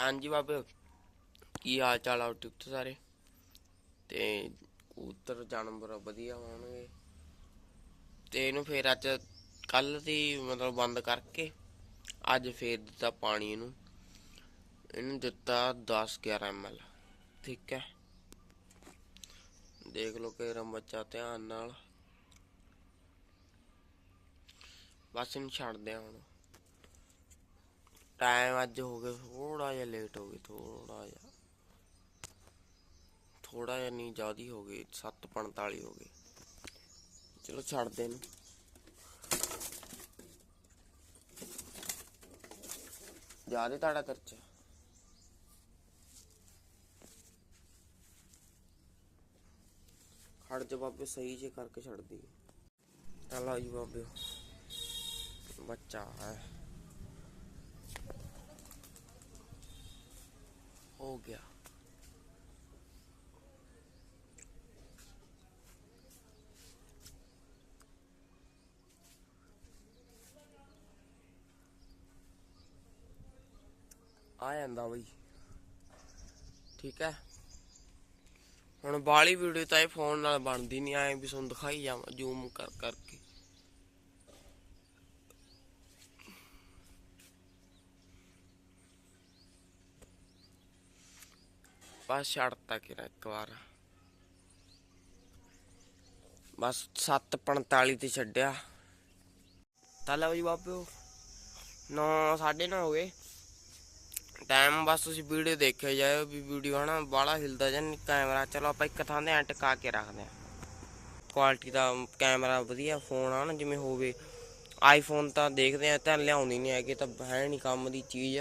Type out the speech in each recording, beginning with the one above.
ਹਾਂਜੀ ਬਾਬੇ, ਕੀ ਹਾਲ ਚਾਲ ਆ ਠੀਕ ਤੋਂ ਸਾਰੇ? ਤੇ ਕਬੂਤਰ, ਜਾਨਵਰ ਵਧੀਆ ਹੋਣਗੇ। ਤੇ ਇਹਨੂੰ ਫੇਰ ਅੱਜ ਕੱਲ ਦੀ ਮਤਲਬ ਬੰਦ ਕਰਕੇ ਅੱਜ ਫੇਰ ਦਿੱਤਾ ਪਾਣੀ ਇਹਨੂੰ। ਇਹਨੂੰ ਦਿੱਤਾ 10 11 ml ਠੀਕ ਹੈ? ਦੇਖ ਲਓ ਕਿ ਰਮ ਬੱਚਾ ਧਿਆਨ ਨਾਲ। ਬਸ ਇਹਨੂੰ ਛੱਡਦੇ ਆ ਹੁਣ। ਟਾਈਮ ਅੱਜ ਹੋ ਗਿਆ ਥੋੜਾ ਜਿਹਾ ਲੇਟ ਹੋ ਗਈ ਥੋੜਾ ਜਿਹਾ। ਥੋੜਾ ਜਿਹਾ ਨਹੀਂ ਜ਼ਿਆਦਾ ਹੋ ਗਈ 7:45 ਹੋ ਗਏ ਚਲੋ ਛੱਡਦੇ ਇਹਨੂੰ। ਜ਼ਿਆਦਾ ਤਾੜਾ ਕਰਚ ਖੜ ਜਾ ਬਾਬੇ, ਸਹੀ ਜੇ ਕਰਕੇ ਛੱਡਦੀ। ਚਲੋ ਜੀ ਬਾਬੇ। ਬੱਚਾ ਹੈ। ਹੋ ਗਿਆ। ਆ ਜਾਂਦਾ ਬਈ। ਠੀਕ ਹੈ। ਹੁਣ ਬਾਲੀ ਵੀਡੀਓ ਤਾਂ ਇਹ ਫੋਨ ਨਾਲ ਬਣਦੀ ਨਹੀਂ ਐ ਵੀ ਤੁਹਾਨੂੰ ਦਿਖਾਈ ਜਾਵਾਂ ਜ਼ੂਮ ਕਰ ਕਰਕੇ ਬਸ ਛੱਡਤਾ ਕਿ ਇੱਕ ਵਾਰ ਬਸ 7:45 ਤੇ ਛੱਡਿਆ ਤਾਂ ਲਓ ਜੀ ਬਾਬਿਓ 9 9:30 ਹੋ ਗਏ ਟਾਈਮ ਬਸ ਤੁਸੀਂ ਵੀਡੀਓ ਦੇਖਿਆ ਜਾਇਓ ਵੀ ਵੀਡੀਓ ਹਨਾ ਬਾਹਲਾ ਹਿਲਦਾ ਜਾਂ ਕੈਮਰਾ ਚਲੋ ਆਪਾਂ ਇੱਕ ਥਾਂ ਤੇ ਐਂ ਟਿਕਾ ਕੇ ਰੱਖਦੇ ਆ ਕੁਆਲਿਟੀ ਦਾ ਕੈਮਰਾ ਵਧੀਆ ਫੋਨ ਆ ਨਾ ਜਿਵੇਂ ਹੋਵੇ ਆਈਫੋਨ ਤਾਂ ਦੇਖਦੇ ਆ ਤਾਂ ਲਿਆਉਂਦੀ ਨਹੀਂ ਹੈਗੀ ਤਾਂ ਹੈ ਨਹੀਂ ਕੰਮ ਦੀ ਚੀਜ਼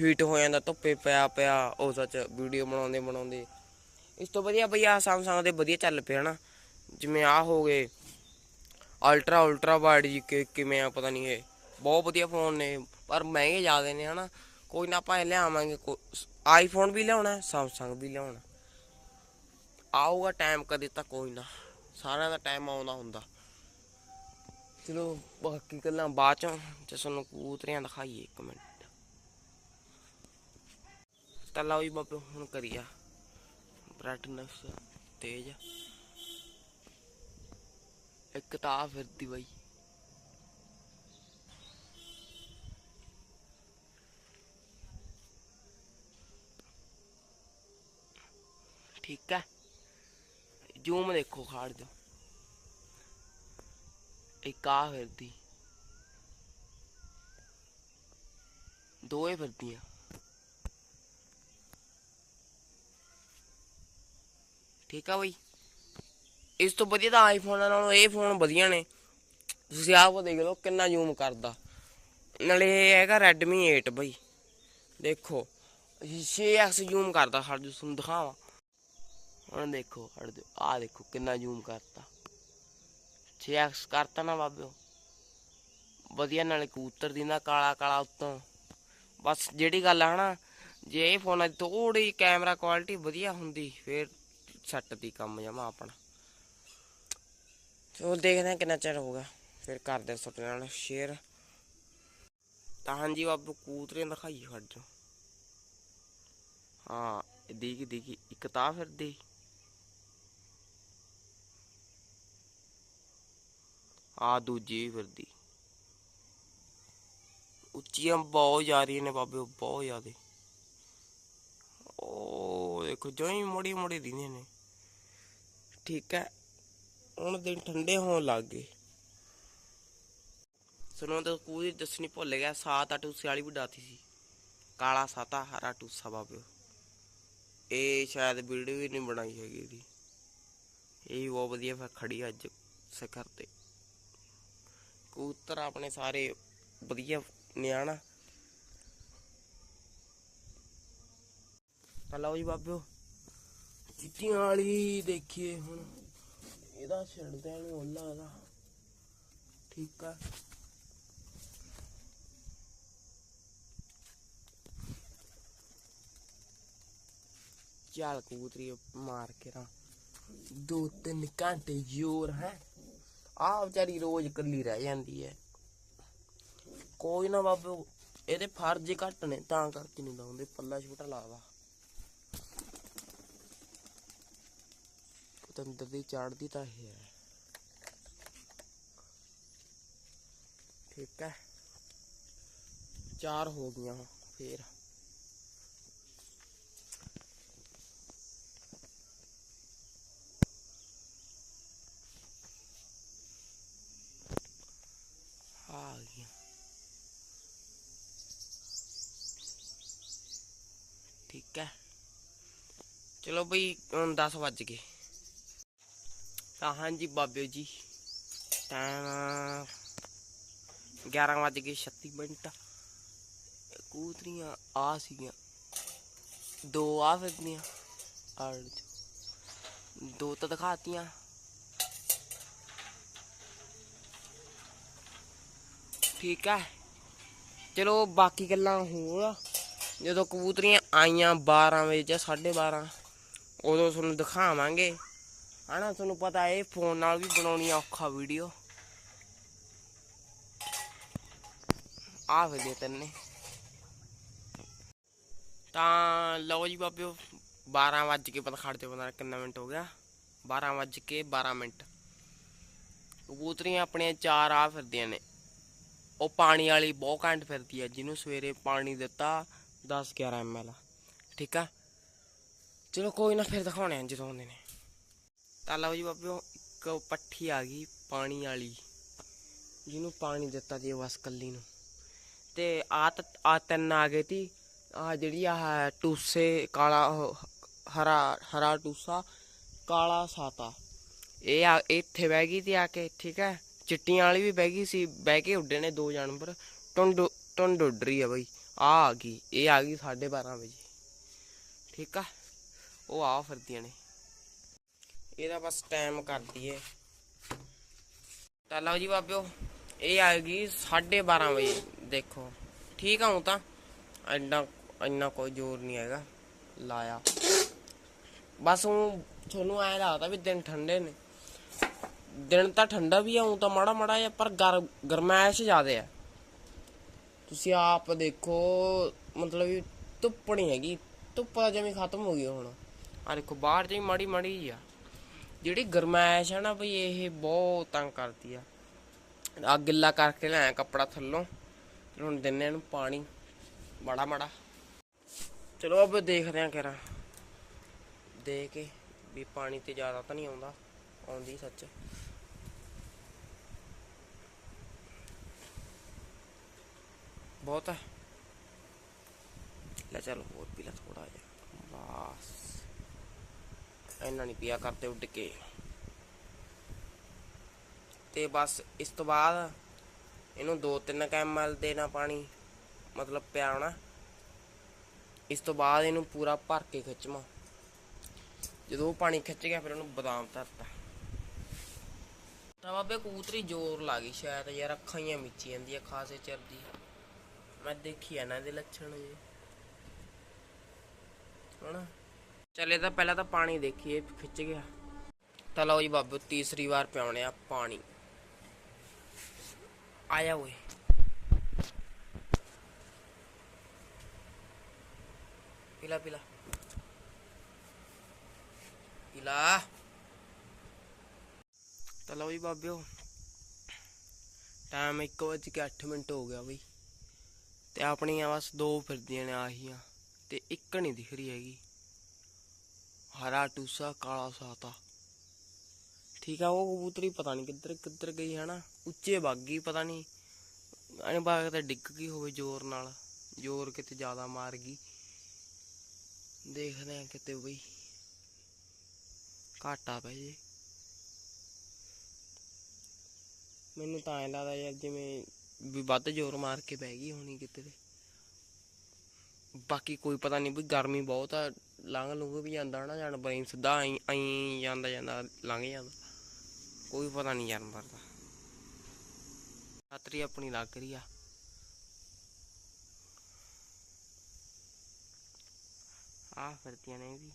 ਹੀਟ ਹੋ ਜਾਂਦਾ, ਧੁੱਪੇ ਪਿਆ ਪਿਆ, ਉਹ ਸੱਚ ਵੀਡੀਓ ਬਣਾਉਂਦੇ ਬਣਾਉਂਦੇ। ਇਸ ਤੋਂ ਵਧੀਆ ਬਈ ਆ Samsung ਦੇ ਵਧੀਆ ਚੱਲ ਪਏ ਹਨਾ ਜਿਵੇਂ ਆ ਹੋ ਗਏ ਅਲਟਰਾ ਅਲਟਰਾ ਵਾਈਡ ਜੀ ਕਿਵੇਂ ਆ ਪਤਾ ਨਹੀਂ ਇਹ। ਬਹੁਤ ਵਧੀਆ ਫੋਨ ਨੇ, ਪਰ ਮਹਿੰਗੇ ਜ਼ਿਆਦੇ ਨੇ, ਹਨਾ। ਕੋਈ ਨਾ ਆਪਾਂ ਇਹ ਲਿਆਵਾਂਗੇ ਆਈਫੋਨ ਵੀ ਲਿਆਉਣਾ, Samsung ਵੀ ਲਿਆਉਣਾ। ਆਊਗਾ ਟਾਈਮ ਕਦੇ ਤਾਂ ਕੋਈ ਨਾ, ਸਾਰਿਆਂ ਦਾ ਟਾਈਮ ਆਉਂਦਾ ਹੁੰਦਾ। ਚਲੋ, ਬਾਕੀ ਗੱਲਾਂ ਬਾਅਦ ਚੋਂ ਜੇ ਤੁਹਾਨੂੰ ਕਬੂਤਰੀਆਂ ਦਿਖਾਈਏ ਇੱਕ ਮਿੰਟ। ਤਾਂ ਲਓ ਜੀ ਬਾਬੇ, ਹੁਣ ਕਰੀਆ। ਬ੍ਰਾਈਟਨੈਸ ਤੇਜ਼। ਇੱਕ ਤਾਂ ਫਿਰਦੀ ਬਾਈ। ਠੀਕ ਹੈ। ਜੂਮ ਦੇਖੋ ਖਾੜ ਜੋ ਇੱਕ ਆ ਫਿਰਦੀ। ਦੋਏ ਫਿਰਦੀਆਂ। ਠੀਕ ਆ ਬਈ। ਇਸ ਤੋਂ ਵਧੀਆ ਤਾਂ ਆਈਫੋਨ ਨਾਲੋਂ ਇਹ ਫੋਨ ਵਧੀਆ ਨੇ। ਤੁਸੀਂ ਆਪ ਦੇਖ ਲਓ ਕਿੰਨਾ ਜ਼ੂਮ ਕਰਦਾ। ਨਾਲੇ ਇਹ ਹੈਗਾ Redmi 8 ਬਈ। ਦੇਖੋ 6x ਜ਼ੂਮ ਕਰਦਾ, ਹਰ ਜੂ ਤੁਹਾਨੂੰ ਦਿਖਾਵਾਂ। ਹੁਣ ਦੇਖੋ ਹੜ ਦਿਓ ਆ ਦੇਖੋ ਕਿੰਨਾ ਜ਼ੂਮ ਕਰਤਾ। 6x ਕਰਤਾ ਨਾ ਬਾਬਿਓ ਵਧੀਆ ਨਾਲੇ ਕਬੂਤਰ ਦੀ ਨਾ ਕਾਲਾ ਕਾਲਾ ਉੱਤੋਂ। ਬਸ ਜਿਹੜੀ ਗੱਲ ਆ ਹਨਾ, ਜੇ ਇਹ ਫੋਨਾਂ ਦੀ ਥੋੜੀ ਕੈਮਰਾ ਕੁਆਲਿਟੀ ਵਧੀਆ ਹੁੰਦੀ, ਫੇਰ ਸੱਟ ਦੀ ਕੰਮ ਜਮਾ ਆਪਣਾ। ਚਲੋ ਦੇਖਦੇ ਹਾਂ ਕਿੰਨਾ ਚਿਰ ਹੋਗਾ ਫਿਰ ਕਰਦੇ ਹਾਂ ਤੁਹਾਡੇ ਨਾਲ ਸ਼ੇਅਰ ਤਾਂ ਹਾਂਜੀ ਬਾਬੂ, ਕੂਤਰੇ ਦਿਖਾਈ ਖੜ ਜਾ ਹਾਂ ਦੇਖੀ ਦੇਖੀ, ਇੱਕ ਤਾਂ ਫਿਰਦੀ ਆ ਦੂਜੀ ਵੀ ਫਿਰਦੀ ਉੱਚੀਆਂ ਬਹੁਤ ਜਾ ਰਹੀਆਂ ਨੇ ਬਾਬੇ ਬਹੁਤ ਜ਼ਿਆਦੇ। ਉਹ ਦੇਖੋ, ਜੋਈ ਮੋੜੀ ਮੋੜੀ ਦਿੰਦੇ ਨੇ। ਠੀਕ ਹੈ। ਹੁਣ ਦਿਨ ਠੰਡੇ ਹੋਣ ਲੱਗ ਗਏ। ਸੁਣੋ ਤਾਂ ਕੋਈ ਦੱਸਣੀ ਭੁੱਲ ਗਿਆ। ਸਾਤ ਆ ਟੂਸੇ ਵੀ ਡਾਤੀ ਸੀ। ਕਾਲਾ ਸਾਤਾ, ਹਰਾ ਟੂਸਾ ਬਾਬਿਓ। ਇਹ ਸ਼ਾਇਦ ਵੀਡੀਓ ਵੀ ਨਹੀਂ ਬਣਾਈ ਹੈਗੀ ਇਹਦੀ। ਇਹ ਬਹੁਤ ਵਧੀਆ ਫਿਰ ਖੜੀ ਅੱਜ ਸਿਖਰ ਤੇ। ਕਬੂਤਰ ਆਪਣੇ ਸਾਰੇ ਵਧੀਆ ਨਿਆਣਾ। ਤਾਂ ਜੀ ਬਾਬਿਓ। ਚਿੱਟੀਆਂ ਵਾਲੀ ਦੇਖੀਏ ਹੁਣ। ਇਹਦਾ ਛੱਡਦੇ ਨੂੰ ਉਹਲਾ ਇਹਦਾ। ਠੀਕ ਆ। ਚੱਲ ਕਬੂਤਰੀ ਮਾਰ ਕੇ ਰਾਂ ਦੋ ਤਿੰਨ ਘੰਟੇ ਜ਼ੋਰ ਹੈ। ਆ ਵਿਚਾਰੀ ਰੋਜ਼ ਇਕੱਲੀ ਰਹਿ ਜਾਂਦੀ ਹੈ। ਕੋਈ ਨਾ ਬਾਬੇ, ਇਹਦੇ ਫਰਜ਼ ਘੱਟ ਨੇ, ਤਾਂ ਕਰਕੇ ਨਹੀਂ ਲਾਉਂਦੇ, ਪੱਲਾ ਛੋਟਾ ਲਾਵਾ ਪਤੰਦਰ ਦੀ ਚੜਦੀ ਤਾਂ ਇਹ ਹੈ ਠੀਕ ਹੈ ਚਾਰ ਹੋ ਗਈਆਂ ਫੇਰ ਆ ਗਈਆਂ ਠੀਕ ਹੈ ਚਲੋ ਬਈ ਹੁਣ 10 ਵੱਜ ਗਏ ਤਾਂ ਹਾਂਜੀ ਬਾਬਿਓ ਜੀ, ਟਾਈਮ 11 ਵੱਜ ਕੇ 36 ਮਿੰਟ। ਕੂਤਰੀਆਂ ਆ ਸੀਗੀਆਂ। ਦੋ ਆ ਫਿਰਦੀਆਂ ਆੜ ਦੋ ਤਾਂ ਦਿਖਾਤੀਆਂ। ਠੀਕ ਹੈ। ਚਲੋ ਬਾਕੀ ਗੱਲਾਂ ਹੋਰ। ਜਦੋਂ ਕਬੂਤਰੀਆਂ ਆਈਆਂ 12 ਵਜੇ ਜਾਂ 12:30 ਉਦੋਂ ਤੁਹਾਨੂੰ ਦਿਖਾਵਾਂਗੇ। ਹਨਾ, ਤੁਹਾਨੂੰ ਪਤਾ ਇਹ ਫੋਨ ਨਾਲ ਵੀ ਬਣਾਉਣੀ ਔਖਾ ਵੀਡੀਓ ਆ ਵੇਲੇ ਤੰਨੇ। ਤਾਂ ਲਓ ਜੀ ਬਾਬਿਓ 12 ਵੱਜ ਕੇ ਪਤਾ ਖੜ ਜਾ ਪਤਾ ਕਿੰਨਾ ਮਿੰਟ ਹੋ ਗਿਆ। 12 ਵੱਜ ਕੇ 12 ਮਿੰਟ। ਕਬੂਤਰੀਆਂ ਆਪਣੀਆਂ ਚਾਰ ਆ ਫਿਰਦੀਆਂ ਨੇ। ਉਹ ਪਾਣੀ ਵਾਲੀ ਬਹੁਤ ਘੰਟ ਫਿਰਦੀ ਹੈ ਜਿਹਨੂੰ ਸਵੇਰੇ ਪਾਣੀ ਦਿੱਤਾ 10 11 ml ਠੀਕ ਆ? ਚਲੋ ਕੋਈ ਨਾ, ਫਿਰ ਦਿਖਾਉਣੇ ਆ ਜਦੋਂ ਆਉਂਦੇ ਨੇ। ਤਾਂ ਲਓ ਜੀ ਬਾਬਿਓ, ਇੱਕ ਪੱਠੀ ਆ ਗਈ ਪਾਣੀ ਵਾਲੀ। ਜਿਹਨੂੰ ਪਾਣੀ ਦਿੱਤਾ ਜੀ ਬਸ ਕੱਲੀ ਨੂੰ। ਤੇ ਆ ਆ ਤਿੰਨ ਆ ਗਏ ਤੀ। ਆ ਜਿਹੜੀ ਆ ਟੂਸੇ, ਕਾਲਾ ਉਹ ਹਰਾ ਹਰਾ ਟੂਸਾ, ਕਾਲਾ ਸਾਤਾ। ਇਹ ਆ ਇੱਥੇ ਬਹਿ ਗਈ ਤੀ ਆ ਕੇ, ਠੀਕ ਹੈ? ਚਿੱਟੀਆਂ ਵਾਲੀ ਵੀ ਬਹਿ ਗਈ ਸੀ, ਬਹਿ ਕੇ ਉੱਡੇ ਨੇ ਦੋ ਜਾਨਵਰ। ਟੁੰਡ ਟੁੰਡ ਉੱਡ ਰਹੀ ਆ ਬਈ। ਆ ਆ ਗਈ, ਇਹ ਆ ਗਈ 12:30 ਵਜੇ। ਠੀਕ ਆ? ਉਹ ਆ ਫਿਰਦੀਆਂ ਨੇ। ਇਹਦਾ ਬਸ ਟਾਈਮ ਕਰ ਦਈਏ। ਤਾਂ ਲਓ ਜੀ ਬਾਬਿਓ, ਇਹ ਆਏਗੀ ਗਈ 12:30 ਵਜੇ, ਦੇਖੋ। ਠੀਕ ਆ ਹੁਣ ਤਾਂ? ਇੰਨਾ ਇੰਨਾ ਕੋਈ ਜ਼ੋਰ ਨਹੀਂ ਹੈਗਾ, ਲਾਇਆ। ਬਸ ਹੁਣ ਤੁਹਾਨੂੰ ਐਂ ਲੱਗਦਾ ਵੀ ਦਿਨ ਠੰਡੇ ਨੇ। ਦਿਨ ਤਾਂ ਠੰਡਾ ਵੀ ਆ, ਹੁਣ ਤਾਂ ਮਾੜਾ ਮਾੜਾ ਜਿਹਾ, ਪਰ ਗਰ, ਗਰਮੈਸ਼ ਜ਼ਿਆਦੇ ਆ। ਤੁਸੀਂ ਆਪ ਦੇਖੋ, ਮਤਲਬ ਵੀ ਧੁੱਪ ਨਹੀਂ ਹੈਗੀ। ਧੁੱਪ ਤਾਂ ਜਿਵੇਂ ਖਤਮ ਹੋ ਗਈ ਹੁਣ। ਆ ਦੇਖੋ, ਬਾਹਰ ਜਿਹੀ ਮਾੜੀ ਮਾੜੀ ਆ। ਜਿਹੜੀ ਗਰਮੈਸ਼ ਹੈ ਨਾ ਬਈ, ਇਹ ਬਹੁਤ ਤੰਗ ਕਰਦੀ ਆ। ਆ ਗਿੱਲਾ ਕਰਕੇ ਲਿਆਇਆ ਕੱਪੜਾ ਥੱਲੋਂ ਹੁਣ ਦਿੰਨੇ ਇਹਨੂੰ ਪਾਣੀ, ਮਾੜਾ ਮਾੜਾ। ਚਲੋ ਅਬ ਦੇਖਦੇ ਆ ਕਿਰਾ ਦੇ ਕੇ ਵੀ ਪਾਣੀ ਤੇ ਜ਼ਿਆਦਾ ਤਾਂ ਨਹੀਂ ਆਉਂਦਾ, ਆਉਂਦੀ ਸੱਚ। ਬਹੁਤ ਹੈ ਲੈ ਚਲੋ ਹੋਰ ਪੀ ਲੈ ਥੋੜਾ ਜਿਹਾ। ਬਸ। ਇੰਨਾ ਨਹੀਂ ਪਿਆ ਕਰਦੇ ਉੱਡ ਕੇ। ਤੇ ਬਸ ਇਸ ਤੋਂ ਬਾਅਦ ਇਹਨੂੰ 2-3 ਐਮਐਲ ਦੇਣਾ ਪਾਣੀ, ਮਤਲਬ ਪਿਆਉਣਾ। ਇਸ ਤੋਂ ਬਾਅਦ ਇਹਨੂੰ ਪੂਰਾ ਭਰ ਕੇ ਖਿੱਚਵਾਂ। ਜਦੋਂ ਉਹ ਪਾਣੀ ਖਿੱਚ ਗਿਆ, ਫਿਰ ਉਹਨੂੰ ਬਦਾਮ ਧਰਤਾ। ਤਾਂ ਬਾਬੇ ਕੂਤਰੀ ਜ਼ੋਰ ਲਾ ਗਈ ਸ਼ਾਇਦ ਯਾਰ, ਅੱਖਾਂ ਹੀ ਮਿੱਚੀ ਜਾਂਦੀਆਂ ਖਾਸੇ ਚਿਰ ਦੀ। ਮੈਂ ਦੇਖੀ ਆ ਨਾ ਲੱਛਣ ਜੇ। ਹਣਾ ਚਲੇ ਤਾਂ ਪਹਿਲਾਂ ਤਾਂ ਪਾਣੀ ਦੇਖੀਏ ਖਿੱਚ ਗਿਆ। ਤਾਂ ਲਓ ਜੀ ਬਾਬੂ, ਤੀਸਰੀ ਵਾਰ ਪਿਆਉਣੇ ਆ ਪਾਣੀ। ਆਇਆ ਓਏ। ਪਿਲਾ ਪਿਲਾ ਪਿਲਾ ਤਾਂ ਲਓ ਜੀ ਬਾਬਿਓ ਟਾਈਮ 1:08 ਮਿੰਟ ਹੋ ਗਿਆ ਬਈ। ਤੇ ਆਪਣੀਆਂ ਬਸ ਦੋ ਫਿਰਦੀਆਂ ਨੇ ਆਹੀਆਂ ਤੇ ਇੱਕ ਨਹੀਂ ਦਿਖ ਰਹੀ ਹੈਗੀ। ਹਰਾ ਟੂਸਾ, ਕਾਲਾ ਸਾਤਾ। ਠੀਕ ਆ, ਉਹ ਕਬੂਤਰੀ ਪਤਾ ਨਹੀਂ ਕਿੱਧਰ ਕਿੱਧਰ ਗਈ ਹੈ ਨਾ ਉੱਚੇ ਵਗ ਗਈ, ਪਤਾ ਨਹੀਂ ਅਣੇ ਬਾਗ ਤੇ ਡਿੱਗ ਗਈ ਹੋਵੇ ਜ਼ੋਰ ਨਾਲ। ਜ਼ੋਰ ਕਿਤੇ ਜ਼ਿਆਦਾ ਮਾਰ ਗਈ। ਦੇਖਦੇ ਆ ਕਿਤੇ ਬਈ। ਘਾਟਾ ਪੈ ਜੇ। ਮੈਨੂੰ ਤਾਂ ਐਂ ਲੱਗਦਾ ਯਾਰ ਜਿਵੇਂ ਵੀ ਵੱਧ ਜ਼ੋਰ ਮਾਰ ਕੇ ਬਹਿ ਗਈ ਹੋਣੀ ਕਿਤੇ। ਤੇ ਬਾਕੀ ਕੋਈ ਪਤਾ ਨਹੀਂ ਵੀ ਗਰਮੀ ਬਹੁਤ ਆ, ਲੰਘ ਲੁੰਘ ਵੀ ਜਾਂਦਾ ਨਾ ਜਾਨਵਰ ਹੀ ਸਿੱਧਾ ਆਈ ਆਈ ਜਾਂਦਾ ਜਾਂਦਾ, ਲੰਘ ਜਾਂਦਾ। ਕੋਈ ਪਤਾ ਨਹੀਂ ਜਾਨਵਰ ਦਾ। ਛਾਤਰੀ ਆਪਣੀ ਲੱਗ ਰਹੀ ਆ। ਆ ਫਿਰਦੀਆਂ ਨੇ ਵੀ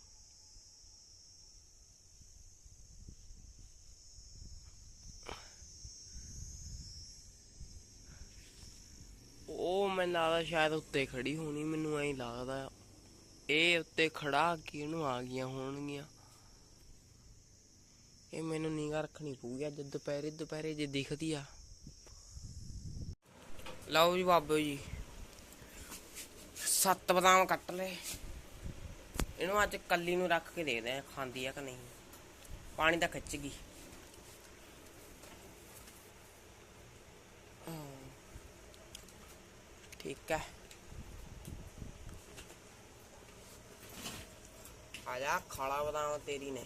ਉਹ ਮੈਨੂੰ ਲੱਗਦਾ ਸ਼ਾਇਦ ਉੱਤੇ ਖੜੀ ਹੋਣੀ, ਮੈਨੂੰ ਐਂ ਲੱਗਦਾ। ਇਹ ਉੱਤੇ ਖੜਾ ਕੇ ਇਹਨੂੰ ਆ ਗਈਆਂ ਹੋਣਗੀਆਂ। ਇਹ ਮੈਨੂੰ ਨੀਗਾ ਰੱਖਣੀ ਪਊਗੀ, ਅੱਜ ਦੁਪਹਿਰੇ ਦੁਪਹਿਰੇ ਜੇ ਦਿਖਦੀ ਆ। ਲਓ ਜੀ ਬਾਬੋ ਜੀ, ਸੱਤ ਬਦਾਮ ਕੱਟ ਲਏ। ਇਹਨੂੰ ਅੱਜ ਕੱਲੀ ਨੂੰ ਰੱਖ ਕੇ ਦੇਖਦੇ ਆ, ਖਾਂਦੀ ਆ ਕਿ ਨਹੀਂ। ਪਾਣੀ ਤਾਂ ਖਿੱਚ ਗਈ। ਆ ਜਾ ਖਾਲਾ ਬਦਾਮ ਤੇਰੀ ਨੇ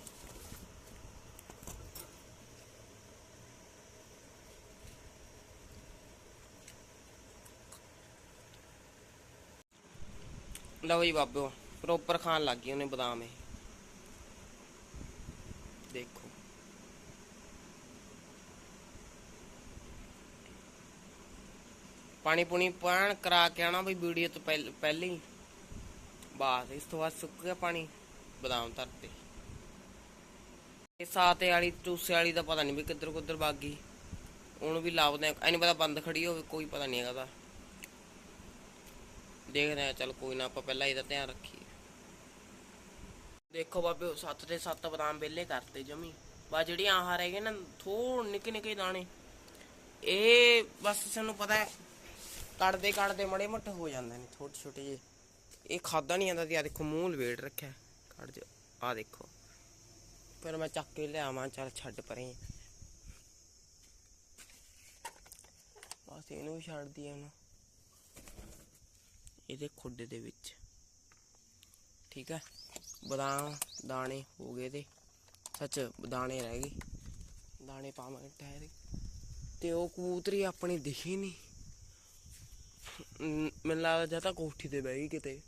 ਲਓ ਜੀ ਬਾਬਿਓ ਪ੍ਰੋਪਰ ਖਾਣ ਲੱਗ ਗਈ ਉਹਨੇ ਬਦਾਮ ਇਹ। ਦੇਖੋ। ਪਾਣੀ ਪੁਣੀ ਪਾਣ, ਕਰਾ ਕੇ ਆਣਾ ਬਈ ਵੀਡੀਓ ਤੋਂ ਪਹਿਲੇ ਹੀ ਬਾਸ, ਇਸ ਤੋਂ ਬਾਅਦ ਸੁੱਕ ਗਿਆ ਪਾਣੀ, ਬਦਾਮ ਧਰਤੇ। ਇਹ ਸਾਤੇ ਵਾਲੀ ਟੂਸੇ ਵਾਲੀ ਦਾ ਪਤਾ ਨਹੀਂ ਵੀ ਕਿੱਧਰ ਕਿੱਧਰ ਭੱਗ ਗਈ। ਉਹਨੂੰ ਵੀ ਲਾਉਂਦੇ ਐ ਨਹੀਂ ਪਤਾ ਬੰਦ ਖੜੀ ਹੋਵੇ, ਕੋਈ ਪਤਾ ਨਹੀਂ ਹੈਗਾ ਦਾ ਦੇਖਦੇ ਆ, ਚਲ ਕੋਈ ਨਾ, ਆਪਾਂ ਪਹਿਲਾਂ ਇਹਦਾ ਧਿਆਨ ਰੱਖੀਏ। ਦੇਖੋ ਬਾਬੇ ਸੱਤ ਦੇ ਸੱਤ ਬਦਾਮ ਵਿਹਲੇ ਕਰਤੇ ਜਮੀ। ਬਾ ਜਿਹੜੀਆਂ ਆਹ ਰਹਿ ਗਏ ਨਾ ਥੋੜ ਨਿੱਕੇ ਨਿੱਕੇ ਦਾਣੇ। ਇਹ ਬਸ ਸਾਨੂੰ ਪਤਾ ਹੈ ਕੱਟਦੇ ਕੱਟਦੇ ਮੜੇ ਮੋਟੇ ਹੋ ਜਾਂਦੇ ਨੇ, ਛੋਟੇ ਛੋਟੇ ਜਿਹੇ। ਇਹ ਖਾਦਾ ਨਹੀਂ ਜਾਂਦਾ ਤੇ ਆ ਦੇਖੋ ਮੂੰਹ ਲਵੇਟ ਰੱਖਿਆ। ਕੱਢ ਜਾ ਆ ਦੇਖੋ। ਫਿਰ ਮੈਂ ਚੱਕ ਕੇ ਲਿਆਵਾਂ, ਚੱਲ ਛੱਡ ਪਰੇ ਬਸ ਇਹਨੂੰ ਵੀ ਛੱਡ ਦਈਏ ਹੁਣ। ਇਹਦੇ ਖੁੱਡੇ ਦੇ ਵਿੱਚ। ਠੀਕ ਹੈ, ਬਦਾਮ, ਦਾਣੇ ਹੋ ਗਏ ਤੇ ਸੱਚ, ਦਾਣੇ ਰਹਿ ਗਏ। ਦਾਣੇ ਪਾਵਾਂਗੇ ਟਾਇਰ। ਤੇ ਉਹ ਕਬੂਤਰੀ ਆਪਣੀ ਦਿਖੀ ਨਹੀਂ ਮੈਨੂੰ ਲੱਗਦਾ ਜਾਂ ਤਾਂ ਕੋਠੀ ਤੇ ਬਹਿ ਗਈ ਕਿਤੇ,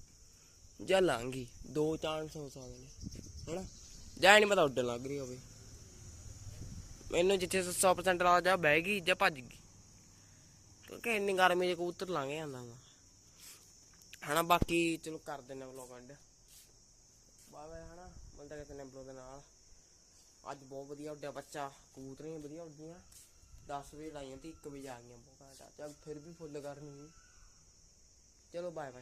ਜਾਂ ਲਾਂਗੀ ਦੋ ਚਾਂਸ ਹੋ ਸਕਦੇ ਨੇ ਹਨਾ? ਜਾਂ ਨਹੀਂ ਪਤਾ ਉੱਡਣ ਲੱਗ ਰਹੀ ਹੋਵੇ। ਮੈਨੂੰ ਜਿੱਥੇ 100% ਲਾ ਜਾ, ਬਹਿ ਗਈ ਜਾਂ ਭੱਜ ਗਈ। ਕਿਉਂਕਿ ਇੰਨੀ ਗਰਮੀ 'ਚ ਕਬੂਤਰ ਲੰਘ ਜਾਂਦਾ ਵਾ। ਹਨਾ, ਬਾਕੀ ਚਲੋ ਕਰ ਦਿੰਨੇ ਵਲੋਗ ਐਂਡ ਬਾਬਾ ਹਨਾ? ਮਿਲਦਾ ਕਿਤੇ ਨੇ ਵਲੋਗ ਦੇ ਨਾਲ। ਅੱਜ ਬਹੁਤ ਵਧੀਆ ਉੱਡਿਆ ਬੱਚਾ, ਕਬੂਤਰੀਆਂ ਵਧੀਆ ਉੱਡੀਆਂ। 10 ਵਜੇ ਲਾਈਆਂ ਤੇ 1 ਵਜੇ ਆ ਗਈਆਂ ਬਹੁਤ ਘੰਟਾ। ਚੱਲ ਫਿਰ ਵੀ ਫੁੱਲ ਕਰਨੀ จะโรบายไหม